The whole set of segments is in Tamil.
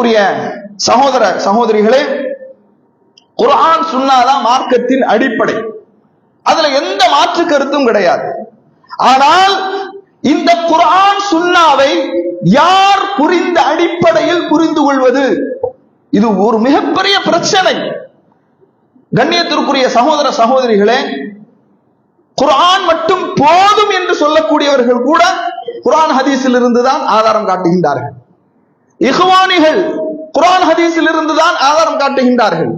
கண்ணியத்திற்குரிய சகோதர சகோதரிகளே குரான் சுன்னாதான் மார்க்கத்தின் அடிப்படை. அதுல எந்த மாற்று கருத்தும் கிடையாது. ஆனால் இந்த குரான் சுன்னாவை யார் புரிந்த அடிப்படையில் புரிந்து கொள்வது? இது ஒரு மிகப்பெரிய பிரச்சனை. கண்ணியத்திற்குரிய சகோதர சகோதரிகளே குரான் மட்டும் போதும் என்று சொல்லக்கூடியவர்கள் கூட குரான் ஹதீஸில் இருந்துதான் ஆதாரம் காட்டுகின்றார்கள். இஹ்வானிகள் குரான் ஹதீஸில் இருந்துதான் ஆதாரம் காட்டுகின்றார்கள்.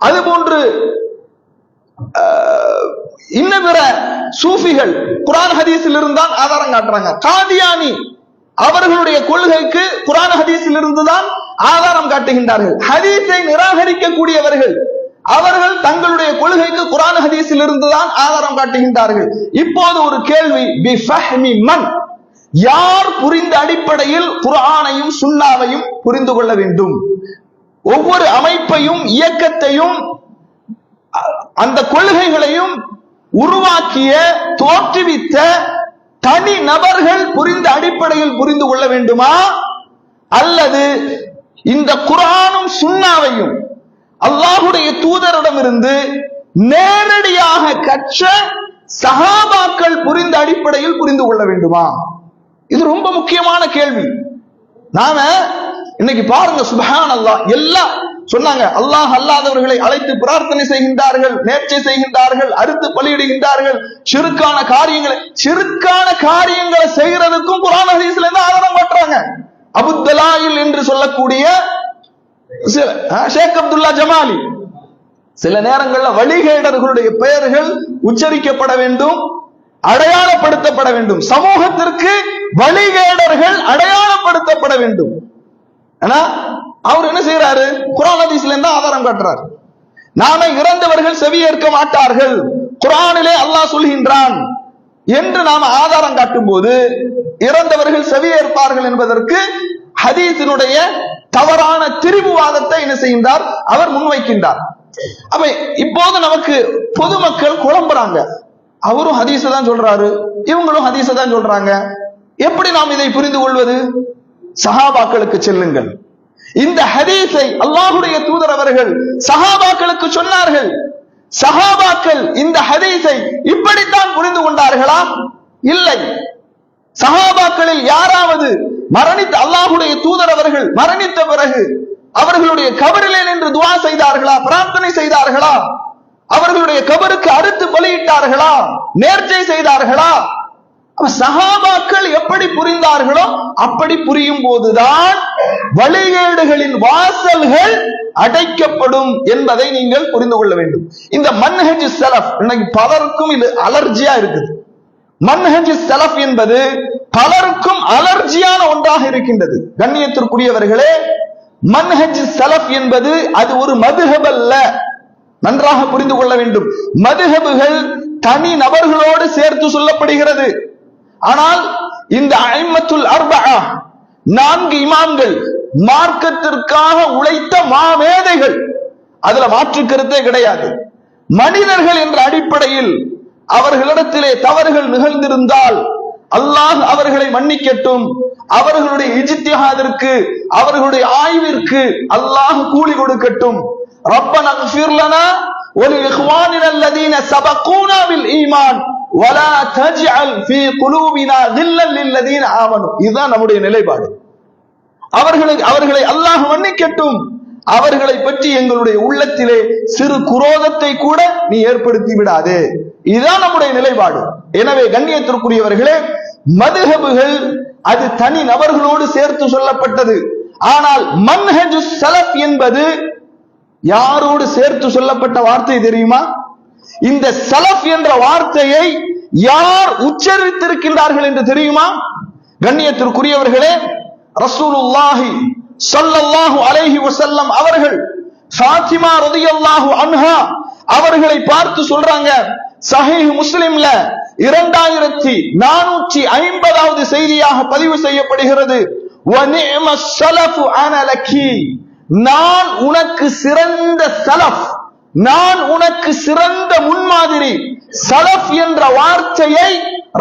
அதுபோன்று இன்ன பிற சூஃபிகள் குரான் ஹதீஸில் இருந்தான் ஆதாரம் காட்டுறாங்க. காதியானி அவர்களுடைய கொள்கைக்கு குரான் ஹதீஸில் இருந்துதான் ஆதாரம் காட்டுகின்றார்கள். ஹதீஸை நிராகரிக்கக்கூடியவர்கள் அவர்கள் தங்களுடைய கொள்கைக்கு குரான் ஹதீஸில் இருந்துதான் ஆதாரம் காட்டுகின்றார்கள். இப்போது ஒரு கேள்வி பிஃபஹ்மி மன்? யார் புரிந்த அடிப்படையில் குரானையும் சுண்ணாவையும் புரிந்து கொள்ள வேண்டும்? ஒவ்வொரு அமைப்பையும் இயக்கத்தையும் அந்த கொள்கைகளையும் உருவாக்கிய தோற்றுவித்த தனி நபர்கள் புரிந்த அடிப்படையில் புரிந்து கொள்ள வேண்டுமா? அல்லது இந்த குரானும் சுண்ணாவையும் அல்லாஹுடைய தூதரிடமிருந்து நேரடியாக கற்ற சகாபாக்கள் புரிந்த அடிப்படையில் புரிந்து கொள்ள வேண்டுமா? இது ரொம்ப முக்கியமான கேள்வி. நாம இன்னைக்கு பாருங்க சுபஹான் அல்லாஹ் எல்லாம் சொன்னாங்க. அல்லாஹ் அல்லாதவர்களை அழைத்து பிரார்த்தனை செய்கின்றார்கள் நேர்ச்சை செய்கின்றார்கள் அறுத்து பலியிடுகின்றார்கள். சிறுக்கான காரியங்களை சிறுக்கான காரியங்களை செய்யறதுக்கும் குரான் ஹதீஸ்ல இருந்து ஆதாரம் காட்டுறாங்க. அபுத்தலாயில் என்று சொல்லக்கூடிய ஷேக் அப்துல்லா ஜமாலி. சில நேரங்கள்ல வழிகேடர்களுடைய பெயர்கள் உச்சரிக்கப்பட வேண்டும் அடையாளப்படுத்தப்பட வேண்டும். சமூகத்திற்கு வழிகேடர்கள் அடையாளப்படுத்தப்பட வேண்டும். ஆனா அவர் என்ன செய்யறாரு குரான் ஹதீஸ்ல இருந்து ஆதாரம் காட்டுறார். நாம இறந்தவர்கள் செவியேற்க மாட்டார்கள். குரானிலே அல்லாஹ் சொல்கின்றான். என்று நாம் ஆதாரம் காட்டும் போது இறந்தவர்கள் செவியேற்பார்கள் என்பதற்கு ஹதீஸினுடைய தவறான திரிபுவாதத்தை என்ன செய்கின்றார்? அவர் முன்வைக்கின்றார். அப்ப இப்போது நமக்கு பொதுமக்கள் குழம்புறாங்க. அவரும் ஹதீஸ தான் சொல்றாரு. இவங்களும் ஹதீஸ தான் சொல்றாங்க. எப்படி நாம் இதை புரிந்து கொள்வது? சஹாபாக்களுக்கு செல்லுங்கள். இந்த ஹதீஸை அல்லாஹுடைய தூதர் அவர்கள் சஹாபாக்களுக்கு சொன்னார்கள். சஹாபாக்கள் இந்த ஹதீஸை இப்படித்தான் புரிந்து கொண்டார்களா? இல்லை. சஹாபாக்களில் யாராவது மரணித்த அல்லாஹுடைய தூதர் அவர்கள் மரணித்த பிறகு அவர்களுடைய கபரிலே நின்று துவா செய்தார்களா? பிரார்த்தனை செய்தார்களா? அவர்களுடைய கபருக்கு அறுத்து பலியிட்டார்களா? நேர்ச்சை செய்தார்களா? சகாபாக்கள் எப்படி புரிந்தார்களோ அப்படி புரியும் போதுதான் வழிகேடுகளின் வாசல்கள் அடைக்கப்படும் என்பதை நீங்கள் புரிந்து கொள்ள வேண்டும். இந்த மன்ஹஜ் செலப் இன்னைக்கு பலருக்கும் இது அலர்ஜியா இருக்குது. மன்ஹஜ் செலப் என்பது பலருக்கும் அலர்ஜியான ஒன்றாக இருக்கின்றது. கண்ணியத்திற்குரியவர்களே மன்ஹஜ் செலப் என்பது அது ஒரு மதுஹப் அல்ல. நன்றாக புரிந்து கொள்ள வேண்டும். மதுஹபுகள் தனி நபர்களோடு சேர்த்து சொல்லப்படுகிறது. ஆனால் இந்த ஐமத்துல் அர்பா நான்கு இமாம்கள் மார்க்கத்திற்காக உழைத்த மாமேதைகள் அதுல மாற்று கருத்தே கிடையாது. மனிதர்கள் என்ற அடிப்படையில் அவர்களிடத்திலே தவறுகள் நிகழ்ந்திருந்தால் அல்லாஹ் அவர்களை மன்னிக்கட்டும். அவர்களுடைய இஜித்தியாதிற்கு அவர்களுடைய ஆய்விற்கு அல்லாஹ் கூலி கொடுக்கட்டும். ரப்பன் அக்ஃபிர்லனா ஒரு இஹ்வானின் அல்லதீன சபக்கூனாவில் ஈமான். இதுதான் நம்முடைய நிலைப்பாடு. அவர்களுக்கு அவர்களை அல்லாஹ் மன்னிக்கட்டும். அவர்களை பற்றி எங்களுடைய உள்ளத்திலே சிறு குரோதத்தை கூட நீ ஏற்படுத்தி விடாதே. இதுதான் நம்முடைய நிலைப்பாடு. எனவே கண்ணியத்திற்குரியவர்களே மதுகபுகள் அது தனி நபர்களோடு சேர்த்து சொல்லப்பட்டது. ஆனால் மன்ஹஜு சலப் என்பது யாரோடு சேர்த்து சொல்லப்பட்ட வார்த்தை தெரியுமா? இந்த சலப் என்ற வார்த்தையை யார் உச்சரித்திருக்கின்றார்கள் என்று தெரியுமா? கண்ணியத்திற்குரியவர்களே ரசூலுல்லாஹி சொல்லல்லாஹு அலைஹி வசல்லம் அவர்கள் ஃபாத்திமா ரதியல்லாஹு அன்ஹா அவர்களை பார்த்து சொல்றாங்க சஹீஹ் முஸ்லிம்ல இரண்டாயிரத்தி நானூற்றி ஐம்பதாவது செய்தியாக பதிவு செய்யப்படுகிறது நான் உனக்கு சிறந்த சலஃப் நான் உனக்கு சிறந்த முன்மாதிரி சலஃப் என்ற வார்த்தையை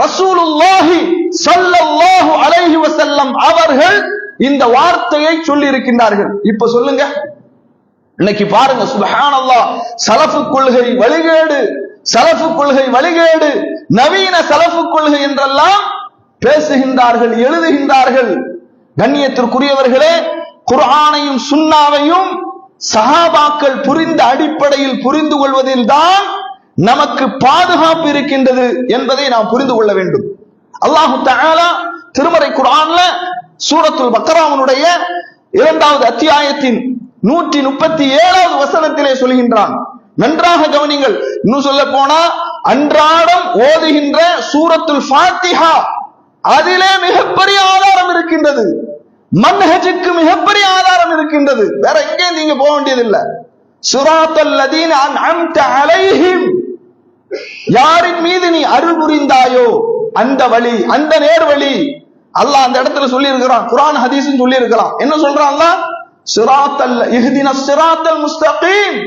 ரசூலுல்லாஹி சல்லல்லாஹு அலைஹி வஸல்லம் அவர்கள் இந்த வார்த்தையை சொல்லி இருக்கின்றார்கள் இப்ப சொல்லுங்க. இன்னைக்கு பாருங்க சுபஹானல்லாஹ் சலஃபு கொள்கை வழிகேடு சலஃபு கொள்கை வழிகேடு நவீன சலஃபு கொள்கை என்றெல்லாம் பேசுகின்றார்கள் எழுதுகின்றார்கள். கண்ணியத்திற்குரியவர்களே குர்ஆனையும் சுன்னாவையும் சஹாபாக்கள் புரிந்த அடிப்படையில் புரிந்து கொள்வதில் தான் நமக்கு பாதுகாப்பு இருக்கின்றது என்பதை நாம் புரிந்து கொள்ள வேண்டும். அல்லாஹு தஆலா திருமறை குரான்ல சூரத்துல் பக்கராவனுடைய இரண்டாவது அத்தியாயத்தின் நூற்றி முப்பத்தி ஏழாவது வசனத்திலே சொல்கின்றான். நன்றாக கவனிங்கள். இன்னும் சொல்ல போனா அன்றாடம் ஓதுகின்ற சூரத்துல் ஃபாத்திஹா அதிலே மிகப்பெரிய ஆதாரம் இருக்கின்றது. மன்ஹஜுக்கு மிகப்பெரிய ஆதாரம் இருக்கின்றது. வேற எங்கேயும் நீங்க போக வேண்டியதில்லை. சுராத்தல் லதீன அன்அம்த அலைஹிம். யாரின் மீது நீ அருள் புரிந்தாயோ அந்த வழி அந்த நேர் வழி அல்லாஹ் அந்த இடத்துல சொல்லி இருக்கிறான் குரான் ஹதீஸ் சொல்லி இருக்கிறான் என்ன சொல்றான் சிராத்தல் இஹ்தின சிராத்தல் முஸ்தகீம்.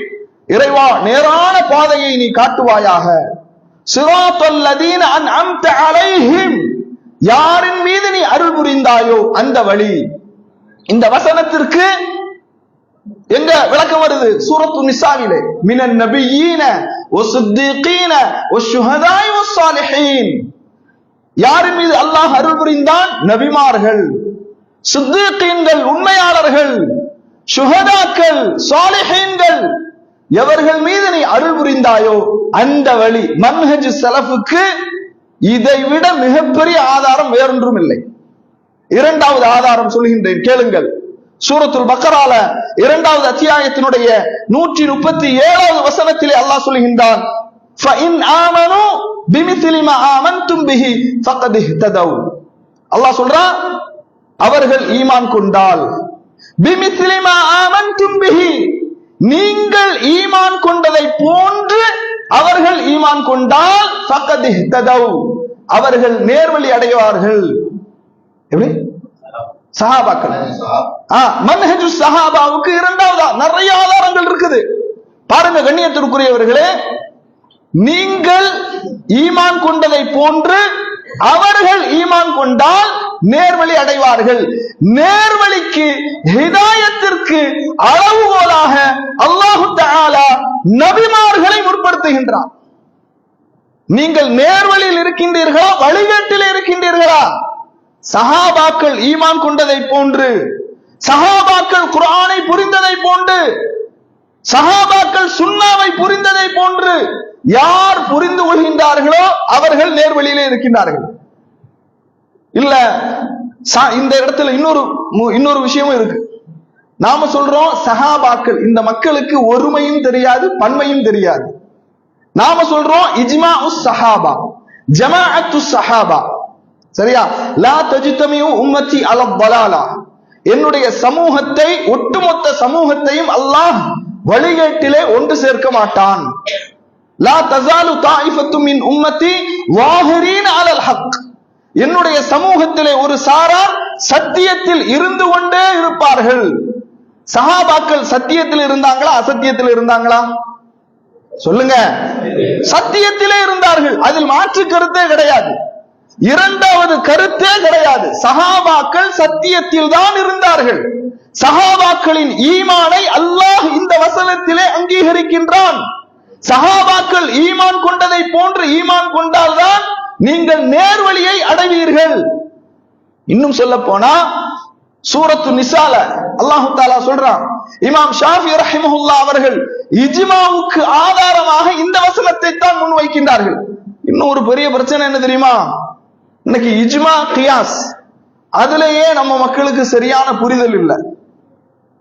இறைவா நேரான பாதையை நீ காட்டுவாயாக. சிராத்தல் லதீன அன்அம்த அலைஹிம். யாரின் மீது நீ அருள் புரிந்தாயோ அந்த வழி. இந்த வசனத்திற்கு எங்க விளக்கம் வருது? சூரத்து நிசாவிலே. மினன் நபியீன வசுத்தீகீன வஷுஹதாய் வஸ்ஸாலிஹீன் யாரின் மீது அல்லாஹ் அருள் புரிந்தான்? நபிமார்கள். சித்தீகீன்கள் உண்மையாளர்கள். சுஹதாக்கள் சாலிஹீன்கள் எவர்கள் மீது நீ அருள் புரிந்தாயோ அந்த வழி. மன்ஹஜ் சலஃபுக்கு இதை விட மிகப்பெரிய ஆதாரம் வேறொன்றும் இல்லை. இரண்டாவது ஆதாரம் சொல்கின்றேன் கேளுங்கள். சூரத்துல் பக்கரால இரண்டாவது அத்தியாயத்தினுடைய நூற்றி முப்பத்தி ஏழாவது வசனத்திலே அல்லாஹ் சொல்கின்றான் அல்லாஹ் சொல்றான் அவர்கள் ஈமான் கொண்டால். நீங்கள் ஈமான் கொண்டதை போன்று அவர்கள் ஈமான் கொண்டால் அவர்கள் நேர்வழி அடைவார்கள். சஹாபாக்கள். மன்ஹஜு சஹாபாவுக்கு இரண்டாவதா. நிறைய ஆதாரங்கள் இருக்குது. பாருங்க கண்ணியத்திற்குரியவர்களே நீங்கள் ஈமான் கொண்டதை போன்று அவர்கள் ஈமான் கொண்டால் நேர்வழி அடைவார்கள். நேர்வழிக்கு ஹிதாயத்திற்கு அளவுகோலாக அல்லாஹு தாலா நபிமா முற்படுத்துகின்றார் நீங்கள் நேர்வழியில் இருக்கின்றீர்களா? வழிகேட்டில் இருக்கின்றீர்களா? சஹாபாக்கள் ஈமான் கொண்டதை போன்று சஹாபாக்கள் குரானை புரிந்ததை போன்று சஹாபாக்கள் சுண்ணாவை புரிந்ததை போன்று யார் புரிந்து கொள்கின்றார்களோ அவர்கள் நேர்வழியிலே இருக்கின்றார்கள். இல்ல ச- இந்த இடத்துல இன்னொரு மு- இன்னொரு விஷயமும் இருக்கு. நாம சொல்றோம் சஹாபாக்கள் இந்த மக்களுக்கு ஒருமையும் தெரியாது பன்மையும் தெரியாது. நாம சொல்றோம் இஜ்மா உஸ் சஹாபா ஜமாஅத்து சஹாபா. சரியா? லா தஜ்தமியு உம்மத்தி அல என்னுடைய சமூகத்தை ஒட்டுமொத்த சமூகத்தையும் அல்லாஹ் வழிகேட்டிலே ஒன்று சேர்க்க மாட்டான். லா தசாலு தாயிஃபத்து மின் உம்மத்தி வாஹரீன் அலல் ஹக். என்னுடைய சமூகத்திலே ஒரு சாரார் சத்தியத்தில் இருந்து கொண்டே இருப்பார்கள். சஹாபாக்கள் சத்தியத்தில் இருந்தாங்களா அசத்தியத்தில் இருந்தாங்களா? சொல்லுங்க. சத்தியத்திலே இருந்தார்கள். அதில் மாற்று கருத்தே கிடையாது. இரண்டாவது கருத்தே கிடையாது. சகாபாக்கள் சத்தியத்தில் தான் இருந்தார்கள். சகாபாக்களின் ஈமானை அல்லாஹ் இந்த வசனத்திலே அங்கீகரிக்கின்றான். சஹாபாக்கள் ஈமான் கொண்டதை போன்று ஈமான் கொண்டால்தான் நீங்கள் நேர்வழியை அடைவீர்கள். இன்னும் சொல்ல போனா சூரத்து நிசால அல்லாஹு தாலா சொல்றான் இமாம் ஷாஃபி ரஹிமஹுல்லா அவர்கள் இஜ்மாவுக்கு ஆதாரமாக இந்த வசனத்தை தான் முன்வைக்கின்றார்கள். இன்னும் ஒரு பெரிய பிரச்சனை என்ன தெரியுமா? இன்னைக்கு இஜ்மா கியாஸ். அதுலயே நம்ம மக்களுக்கு சரியான புரிதல் இல்ல.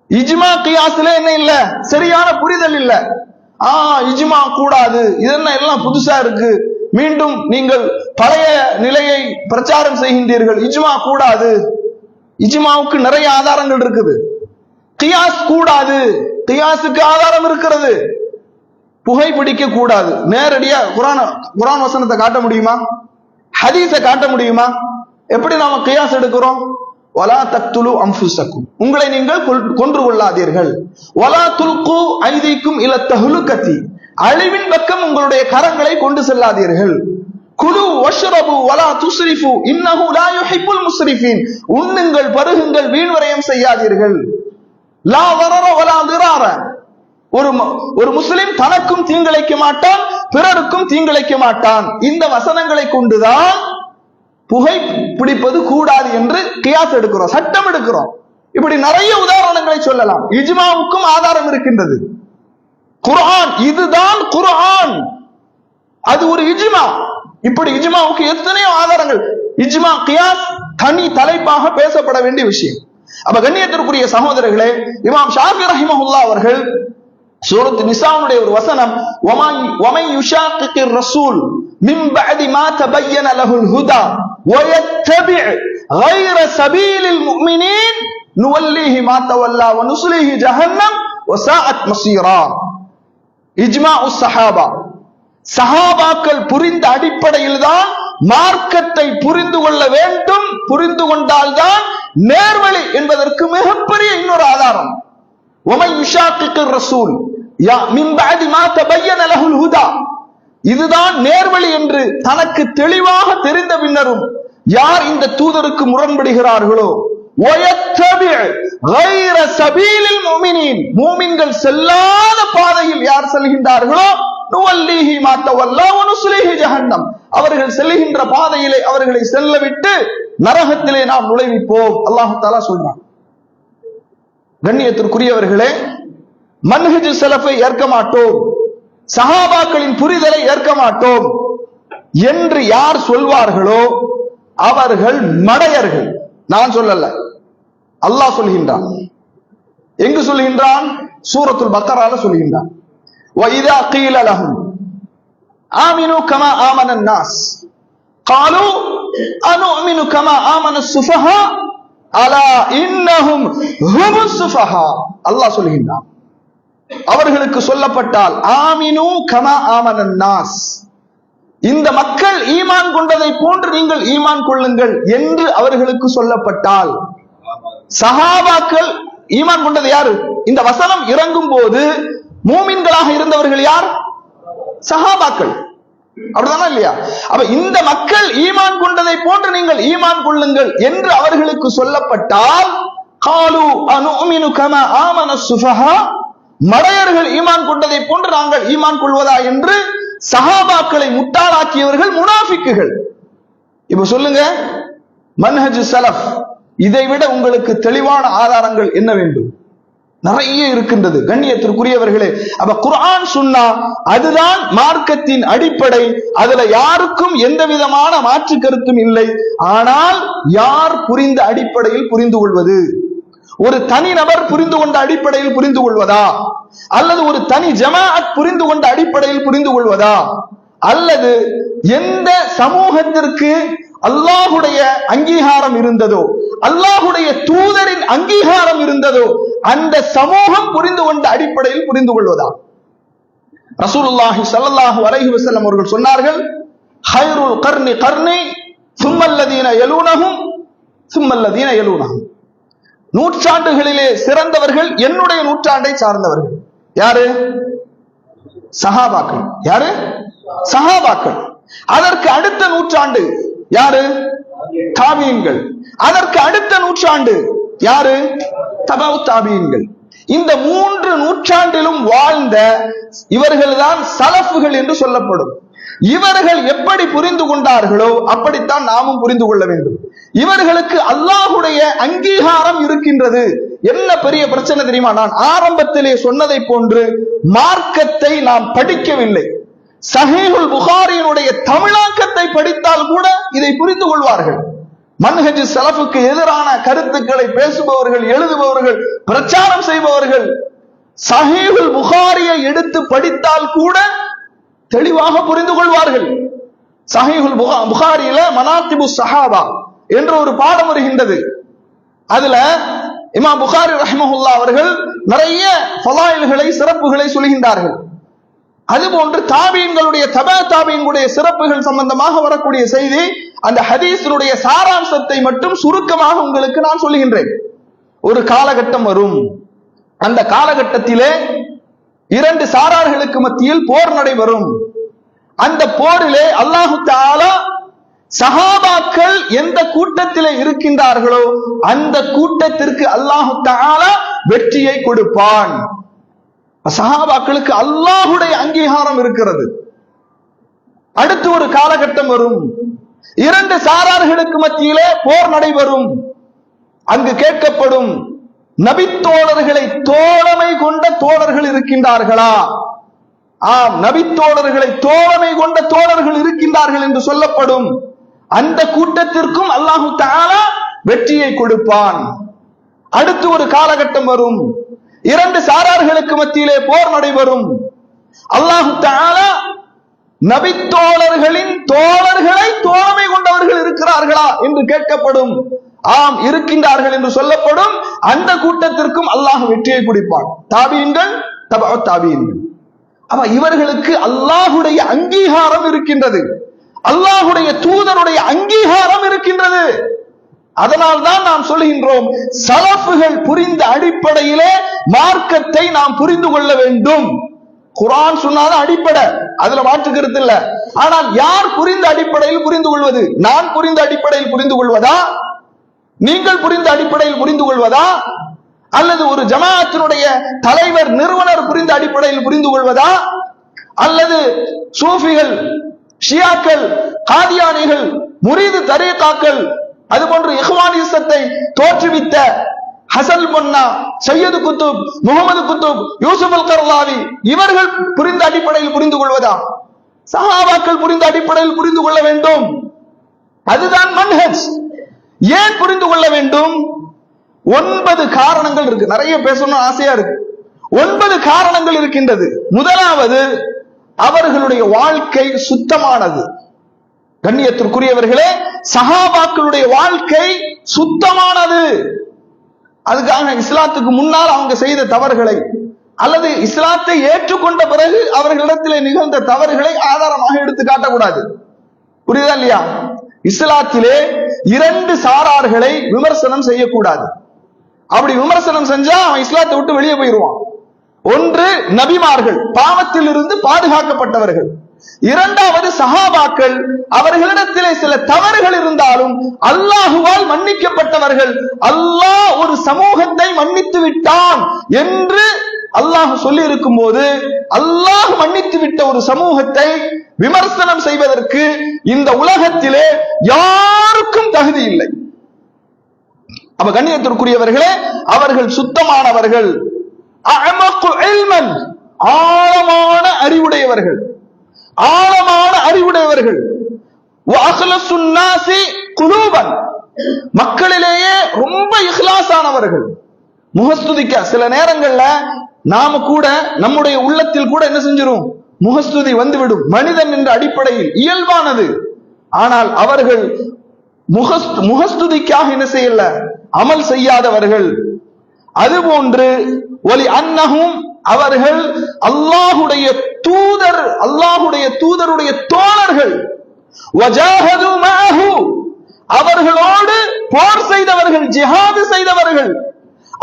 இஜ்மா கியாஸ்ல என்ன இல்ல? சரியான புரிதல் இல்ல. ஆ இஜ்மா கூடாது. இதென்ன எல்லாம் புதுசா இருக்கு? மீண்டும் நீங்கள் பழைய நிலையை பிரச்சாரம் செய்கின்றீர்கள். இஜ்மா கூடாது. இஜ்மாவுக்கு நிறைய ஆதாரங்கள் இருக்குது. கியாஸ் கூடாது. கியாஸுக்கு ஆதாரம் இருக்கிறது. புகைப்பிடிக்க கூடாது. நேரடியா குரான் குரான் வசனத்தை காட்ட முடியுமா? ஹதீஸை காட்ட முடியுமா? எப்படி நாம கியாஸ் எடுக்கிறோம்? வலா தக்துலு அம்புசக்கும் உங்களை நீங்கள் கொன்று கொள்ளாதீர்கள். வலா துல்கு ஐதீக்கும் இல தஹுலுக்கத்தி அழிவின் பக்கம் உங்களுடைய கரங்களை கொண்டு செல்லாதீர்கள். குலு வஷ்ரபு வலா துஸ்ரிஃபு. இன்னஹு லா யுஹிப்புல் முஸ்ரிஃபீன். உண்ணுங்கள் பருகுங்கள் வீண்வரையம் செய்யாதீர்கள். லா வரர வலா திரார. ஒரு ஒரு முஸ்லிம் தனக்கும் தீங்கிழைக்க மாட்டான் பிறருக்கும் தீங்கிழைக்க மாட்டான். இந்த வசனங்களை கொண்டுதான் புகை பிடிப்பது கூடாது என்று கியாஸ் எடுக்கிறோம் சட்டம் எடுக்கிறோம். இப்படி நிறைய உதாரணங்களை சொல்லலாம். இஜ்மாவுக்கும் ஆதாரம் இருக்கின்றது. குர்ஆன் இதுதான் குர்ஆன். அது ஒரு இஜ்மா. இப்படி இஜ்மாவுக்கு எத்தனையோ ஆதாரங்கள். இஜ்மா கியாஸ் தனி தலைப்பாக பேசப்பட வேண்டிய விஷயம். அப்ப கண்ணியத்திற்குரிய சகோதரர்களே இமாம் ஷாஃபி ரஹிமஹுல்லா அவர்கள் சூரத் நிசாவுடைய ஒரு வசனம் وَمَنْ وَمَنْ يُشَاقِقِ الرَّسُولِ مِنْ بَعْدِ مَا تَبَيَّنَ لَهُ الْهُدَى وَيَتَّبِعْ غَيْرَ سَبِيلِ الْمُؤْمِنِينَ نُوَلِّهِ مَا تَوَلَّى وَنُصْلِهِ جَهَنَّمَ وَسَاءَتْ مَصِيرًا இஜ்மா உஸ் சஹாபா சஹாபாக்கள் புரிந்த அடிப்படையில் தான் மார்க்கத்தை புரிந்து கொள்ள வேண்டும் புரிந்து கொண்டால்தான் நேர்வழி என்பதற்கு மிகப்பெரிய இன்னொரு ஆதாரம். ரசூல் இதுதான் நேர்வழி என்று தனக்கு தெளிவாக தெரிந்த பின்னரும் யார் இந்த தூதருக்கு முரண்படுகிறார்களோ? மூமின்கள் செல்லாத பாதையில் யார் செல்கின்றார்களோ நுவல்லிஹி மா தவல்லா ஜஹன்னம். அவர்கள் செல்லுகின்ற பாதையிலே அவர்களை செல்ல விட்டு நரகத்திலே நாம் நுழைவிப்போம். அல்லாஹ் தஆலா சொல்றான். கண்ணியத்திற்குரியவர்களே மன்ஹஜ் செலப்பை ஏற்க மாட்டோம். சஹாபாக்களின் புரிதலை ஏற்க மாட்டோம். என்று யார் சொல்வார்களோ அவர்கள் மடையர்கள். நான் சொல்லல. அல்லாஹ் சொல்கின்றான். எங்கு சொல்கின்றான்? சூரத்துல் பக்கரால சொல்கின்றான். وَإِذَا قِيلَ لَهُمْ آمِنُوا كَمَا آمَنَ النَّاسُ قَالُوا أَنُؤْمِنُ كَمَا آمَنَ السُّفَهَاءُ أَلَا إِنَّهُمْ هُمُ السُّفَهَاءُ அல்லாஹ் சொல்கின்றான் அவர்களுக்கு சொல்லப்பட்டால் ஆமினு கமா ஆமனன் நாஸ் இந்த மக்கள் ஈமான் கொண்டதை போன்று நீங்கள் ஈமான் கொள்ளுங்கள் என்று அவர்களுக்கு சொல்லப்பட்டால் சஹாபாக்கள் ஈமான் கொண்டது யாரு இந்த வசனம் இறங்கும் போது மூமின்களாக இருந்தவர்கள் யார்? சஹாபாக்கள். அப்படிதானா இல்லையா? அப்ப இந்த மக்கள் ஈமான் கொண்டதை போன்று நீங்கள் ஈமான் கொள்ளுங்கள் என்று அவர்களுக்கு சொல்லப்பட்டால் காலு அனுமினு கம ஆமன சுஃபஹா. மடையர்கள் ஈமான் கொண்டதை போன்று நாங்கள் ஈமான் கொள்வதா என்று சஹாபாக்களை முட்டாளாக்கியவர்கள் முனாஃபிக்குகள். இப்ப சொல்லுங்க மன்ஹஜ் சலஃப் இதை விட உங்களுக்கு தெளிவான ஆதாரங்கள் என்ன வேண்டும்? நிறைய இருக்கின்றது. கண்ணியத்திற்குரியவர்களே அப்ப குரான் சுன்னா அதுதான் மார்க்கத்தின் அடிப்படை. அதுல யாருக்கும் எந்த விதமான மாற்று கருத்தும் இல்லை. ஆனால் யார் புரிந்த அடிப்படையில் புரிந்து கொள்வது? ஒரு தனி நபர் புரிந்து கொண்ட அடிப்படையில் புரிந்து கொள்வதா? அல்லது ஒரு தனி ஜமாஅத் புரிந்து கொண்ட அடிப்படையில் புரிந்து கொள்வதா? அல்லது எந்த சமூகத்திற்கு அல்லாஹுடைய அங்கீகாரம் இருந்ததோ அல்லாஹுடைய தூதரின் அங்கீகாரம் இருந்ததோ அந்த சமூகம் புரிந்து கொண்ட அடிப்படையில் புரிந்து கொள்வதா ரசூலுல்லாஹி ஸல்லல்லாஹு அலைஹி வஸல்லம் அவர்கள் சொன்னார்கள் ஹைருல் கர்னி கர்னி சும்மல்லதீன யலூனஹும் சும்மல்லதீன யலூனஹும். நூற்றாண்டுகளிலே சிறந்தவர்கள் என்னுடைய நூற்றாண்டை சார்ந்தவர்கள். யாரு? சஹாபாக்கள். யாரு? சஹாபாக்கள். அதற்கு அடுத்த நூற்றாண்டு யாரு? காவியங்கள் அதற்கு அடுத்த நூற்றாண்டு யாரு? தபவு தாபியன்கள் இந்த மூன்று நூற்றாண்டிலும் வாழ்ந்த இவர்கள்தான் சலஃபுகள் என்று சொல்லப்படும். இவர்கள் எப்படி புரிந்து கொண்டார்களோ அப்படித்தான் நாமும் புரிந்து கொள்ள வேண்டும். இவர்களுக்கு அல்லாஹுடைய அங்கீகாரம் இருக்கின்றது. என்ன பெரிய பிரச்சனை தெரியுமா? நான் ஆரம்பத்திலே சொன்னதை போன்று மார்க்கத்தை நாம் படிக்கவில்லை. சஹீஹுல் புகாரியினுடைய தமிழாக்கத்தை படித்தால் கூட இதை புரிந்து கொள்வார்கள். மன்ஹஜ் சலஃபுக்கு எதிரான கருத்துக்களை பேசுபவர்கள் எழுதுபவர்கள் பிரச்சாரம் செய்பவர்கள் சஹீபுல் புகாரியை எடுத்து படித்தால் கூட தெளிவாக புரிந்து கொள்வார்கள். சஹீஹுல் புகாரியில மனாத்திபு சஹாபா என்ற ஒரு பாடம் வருகின்றது. அதுல இமாம் புகாரி ரஹ்மஹுல்லா அவர்கள் நிறைய ஃபலாயில்களை சிறப்புகளை சொல்கின்றார்கள். அதுபோன்று தாபீன்களுடைய தபா தாபீன்களுடைய சிறப்புகள் சம்பந்தமாக வரக்கூடிய செய்தி அந்த ஹதீஸினுடைய சாராம்சத்தை மட்டும் சுருக்கமாக உங்களுக்கு நான் சொல்லுகின்றேன். ஒரு காலகட்டம் வரும். அந்த காலகட்டத்திலே இரண்டு சாரார்களுக்கு மத்தியில் போர் நடைபெறும் அந்த போரிலே அல்லாஹு தாலா சஹாபாக்கள் எந்த கூட்டத்திலே இருக்கின்றார்களோ அந்த கூட்டத்திற்கு அல்லாஹு தாலா வெற்றியை கொடுப்பான். சஹாபாக்களுக்கு அல்லாஹுடைய அங்கீகாரம் இருக்கிறது. அடுத்து ஒரு காலகட்டம் வரும். இரண்டு சாரார்களுக்கு மத்தியிலே போர் நடைபெறும். அங்கு கேட்கப்படும் நபித்தோழர்களை தோழமை கொண்ட தோழர்கள் இருக்கின்றார்களா? ஆம் நபித்தோழர்களை தோழமை கொண்ட தோழர்கள் இருக்கின்றார்கள் என்று சொல்லப்படும் அந்த கூட்டத்திற்கும் அல்லாஹு தாலா வெற்றியை கொடுப்பான். அடுத்து ஒரு காலகட்டம் வரும். இரண்டு சாரார்களுக்கு மத்தியிலே போர் நடைபெறும். அல்லாஹு தாலா நபித்தோழர்களின் தோழர்களை தோழமை கொண்டவர்கள் இருக்கிறார்களா என்று கேட்கப்படும். ஆம் இருக்கின்றார்கள் என்று சொல்லப்படும். அந்த கூட்டத்திற்கும் அல்லாஹ் வெற்றியை குடிப்பான். தாபியன்கள் தபா தாபியன்கள் அப்ப இவர்களுக்கு அல்லாஹுடைய அங்கீகாரம் இருக்கின்றது. அல்லாஹுடைய தூதருடைய அங்கீகாரம் இருக்கின்றது. அதனால் தான் நாம் சொல்கின்றோம் சலப்புகள் புரிந்த அடிப்படையிலே மார்க்கத்தை நாம் புரிந்து கொள்ள வேண்டும். குரான் சொன்னாதான் அடிப்படை அதுல மாற்றுக்கிறது இல்ல. ஆனால் யார் புரிந்த அடிப்படையில் புரிந்து கொள்வது? நான் புரிந்த அடிப்படையில் புரிந்து கொள்வதா? நீங்கள் புரிந்த அடிப்படையில் புரிந்து கொள்வதா? அல்லது ஒரு ஜமாஅத்தினுடைய தலைவர் நிறுவனர் புரிந்த அடிப்படையில் புரிந்து கொள்வதா? அல்லது சூஃபிகள் ஷியாக்கள் காதியானிகள் முறிது தரீகாக்கள் அதுபோன்று இஹ்வானிசத்தை தோற்றுவித்த ஹசல் பொன்னா சையது குத்துப் முகமது குத்துப் யூசுப் அல் கர்லாவி இவர்கள் புரிந்த அடிப்படையில் புரிந்து கொள்வதா சஹாபாக்கள் புரிந்த அடிப்படையில் புரிந்து கொள்ள வேண்டும். அதுதான் மன்ஹஜ். ஏன் புரிந்து கொள்ள வேண்டும்? ஒன்பது காரணங்கள் இருக்கு. நிறைய பேசணும் ஆசையா இருக்கு. ஒன்பது காரணங்கள் இருக்கின்றது. முதலாவது அவர்களுடைய வாழ்க்கை சுத்தமானது. கண்ணியத்திற்குரியவர்களே சஹாபாக்களுடைய வாழ்க்கை சுத்தமானது. அதுக்காக இஸ்லாத்துக்கு முன்னால் அவங்க செய்த தவறுகளை அல்லது இஸ்லாத்தை ஏற்றுக்கொண்ட பிறகு அவர்களிடத்திலே நிகழ்ந்த தவறுகளை ஆதாரமாக எடுத்து காட்டக்கூடாது. புரியுதா இல்லையா? இஸ்லாத்திலே இரண்டு சாரார்களை விமர்சனம் செய்யக்கூடாது. அப்படி விமர்சனம் செஞ்சா அவன் இஸ்லாத்தை விட்டு வெளியே போயிடுவான். ஒன்று நபிமார்கள் பாவத்தில் இருந்து பாதுகாக்கப்பட்டவர்கள். இரண்டாவது சஹாபாக்கள் அவர்களிடத்திலே சில தவறுகள் இருந்தாலும் அல்லாஹுவால் மன்னிக்கப்பட்டவர்கள் அல்லாஹ் ஒரு சமூகத்தை மன்னித்து விட்டான் என்று அல்லாஹ் சொல்லி இருக்கும் போது அல்லாஹ் மன்னித்து விட்ட ஒரு சமூகத்தை விமர்சனம் செய்வதற்கு இந்த உலகத்திலே யாருக்கும் தகுதி இல்லை. அப்ப கண்ணியத்திற்குரியவர்களே அவர்கள் சுத்தமானவர்கள். ஆழமான அறிவுடையவர்கள். ஆழமான அறிவுடையவர்கள். குலூபன். மக்களிலேயே ரொம்ப இஹ்லாஸ் ஆனவர்கள் முகஸ்துதிக்க சில நேரங்கள்ல நாம கூட நம்முடைய உள்ளத்தில் கூட என்ன செஞ்சிடும் முகஸ்துதி வந்துவிடும். மனிதன் என்ற அடிப்படையில் இயல்பானது. ஆனால் அவர்கள் முகஸ்து முகஸ்துதிக்காக என்ன செய்யல? அமல் செய்யாதவர்கள். அதுபோன்று ஒலி அன்னகும் அவர்கள் அல்லாஹுடைய தூதர் அல்லாஹுடைய தூதருடைய தோழர்கள். அவர்களோடு போர் செய்தவர்கள் ஜிஹாது செய்தவர்கள்.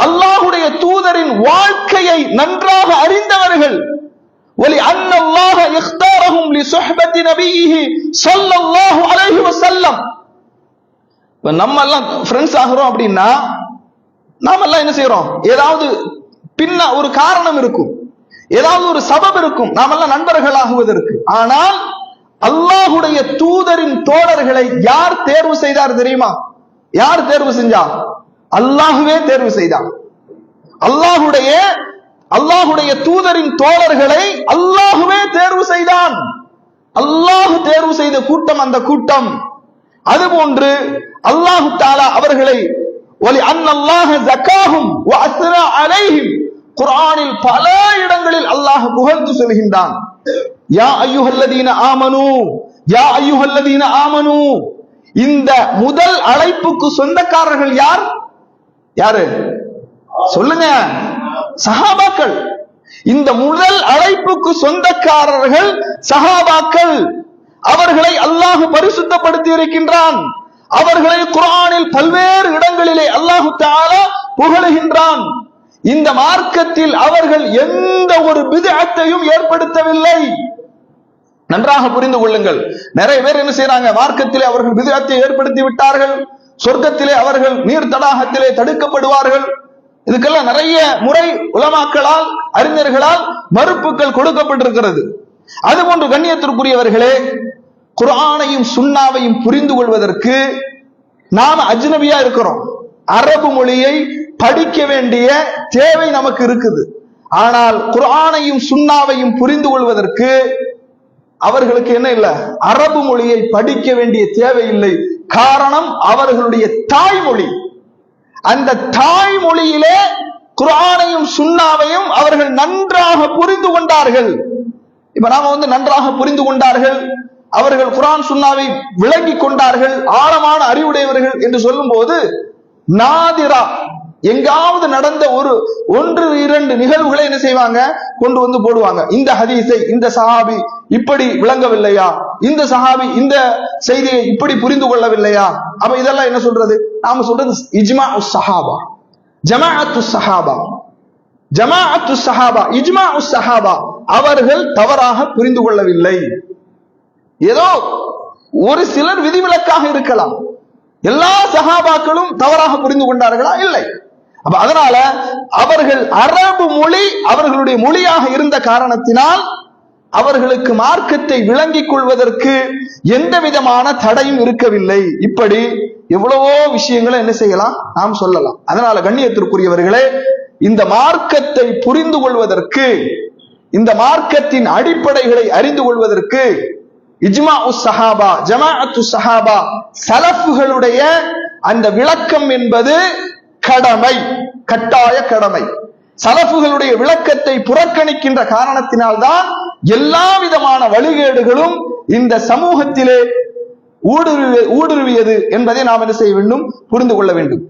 அல்லாஹுடைய தூதரின் வாழ்க்கையை நன்றாக அறிந்தவர்கள். ஒலி அன்னல்லாஹ இஃப்தாரஹும் லி சுஹ்பத்தி நபியிஹி ஸல்லல்லாஹு அலைஹி வஸல்லம். இப்ப நம்ம எல்லாம் ஃப்ரெண்ட்ஸ் ஆகிறோம் அப்படின்னா நாமெல்லாம் என்ன செய்யறோம் ஏதாவது பின்ன ஒரு காரணம் இருக்கும். ஏதாவது ஒரு சபம் இருக்கும். நாமெல்லாம் நண்பர்கள் ஆகுவதற்கு ஆனால் அல்லாஹுடைய தூதரின் தோழர்களை யார் தேர்வு செய்தார் தெரியுமா? யார் தேர்வு செஞ்சா? அல்லாஹுவே தேர்வு செய்தார். அல்லாஹுடைய அல்லாஹுடைய தூதரின் தோழர்களை அல்லாஹுவே தேர்வு செய்தான். அல்லாஹு தேர்வு செய்த கூட்டம் அந்த கூட்டம். அதுபோன்று அல்லாஹு தாலா அவர்களை ஒலி அன்னல்லாஹ ஜக்காஹும் அலைஹிம் குரானில் பல இடங்களில் அல்லாஹ் புகழ்ந்து சொல்கின்றான். யா ஐயுஹல்லதீன ஆமனு யா ஐயுஹல்லதீன ஆமனு. இந்த முதல் அழைப்புக்கு சொந்தக்காரர்கள் யார்? யாரு? சொல்லுங்க. சஹாபாக்கள். இந்த முதல் அழைப்புக்கு சொந்தக்காரர்கள் சஹாபாக்கள். அவர்களை அல்லாஹ் பரிசுத்தப்படுத்தி இருக்கின்றான். அவர்களை குரானில் பல்வேறு இடங்களிலே அல்லாஹு தஆலா புகழுகின்றான். இந்த மார்க்கத்தில் அவர்கள் எந்த ஒரு விதத்தையும் ஏற்படுத்தவில்லை. நன்றாக புரிந்து கொள்ளுங்கள். நிறைய பேர் என்ன செய்யறாங்க மார்க்கத்திலே அவர்கள் விதத்தை ஏற்படுத்தி விட்டார்கள். சொர்க்கத்திலே அவர்கள் நீர் தடாகத்திலே தடுக்கப்படுவார்கள். இதுக்கெல்லாம் நிறைய முறை உலமாக்களால் அறிஞர்களால் மறுப்புகள் கொடுக்கப்பட்டிருக்கிறது. அதுபோன்று கண்ணியத்திற்குரியவர்களே குர்ஆனையும் சுண்ணாவையும் புரிந்து கொள்வதற்கு நாம் அஜ்னபியா இருக்கிறோம். அரபு மொழியை படிக்க வேண்டிய தேவை நமக்கு இருக்குது. ஆனால் குரானையும் சுண்ணாவையும் புரிந்து கொள்வதற்கு அவர்களுக்கு என்ன இல்லை? அரபு மொழியை படிக்க வேண்டிய தேவை இல்லை. காரணம் அவர்களுடைய தாய்மொழி. அந்த தாய்மொழியிலே குரானையும் சுண்ணாவையும் அவர்கள் நன்றாக புரிந்து கொண்டார்கள். இப்ப நாம வந்து நன்றாக புரிந்து கொண்டார்கள். அவர்கள் குரான் சுண்ணாவை விளங்கி கொண்டார்கள். ஆழமான அறிவுடையவர்கள் என்று சொல்லும்போது நாதிரா. எங்காவது நடந்த ஒரு ஒன்று இரண்டு நிகழ்வுகளை என்ன செய்வாங்க? கொண்டு வந்து போடுவாங்க. இந்த ஹதீஸை இந்த சஹாபி இப்படி விளங்கவில்லையா? இந்த சஹாபி இந்த செய்தியை இப்படி புரிந்து கொள்ளவில்லையா? அப்ப இதெல்லாம் என்ன சொல்றது? நாம சொல்றது இஜ்மா உஸ் சஹாபா. ஜமாஅத்து சஹாபா. ஜமாஅத்து சஹாபா. இஜ்மா உஸ் சஹாபா. அவர்கள் தவறாக புரிந்து கொள்ளவில்லை. ஏதோ ஒரு சிலர் விதிவிலக்காக இருக்கலாம். எல்லா சகாபாக்களும் தவறாக புரிந்து கொண்டார்களா? இல்லை. அப்ப அதனால அவர்கள் அரபு மொழி அவர்களுடைய மொழியாக இருந்த காரணத்தினால் அவர்களுக்கு மார்க்கத்தை விளங்கிக் கொள்வதற்கு எந்த விதமான தடையும் இருக்கவில்லை. இப்படி எவ்வளவோ விஷயங்களை என்ன செய்யலாம்? நாம் சொல்லலாம். அதனால கண்ணியத்திற்குரியவர்களே இந்த மார்க்கத்தை புரிந்து கொள்வதற்கு இந்த மார்க்கத்தின் அடிப்படைகளை அறிந்து கொள்வதற்கு இஜ்மா உஸ் சஹாபா ஜமாஅத்து சஹாபா சலஃபுகளுடைய அந்த விளக்கம் என்பது கடமை கட்டாய கடமை. சலஃபுகளுடைய விளக்கத்தை புறக்கணிக்கின்ற காரணத்தினால்தான் எல்லா விதமான வழிகேடுகளும் இந்த சமூகத்திலே ஊடுருவி ஊடுருவியது என்பதை நாம் என்ன செய்ய வேண்டும்? புரிந்து கொள்ள வேண்டும்.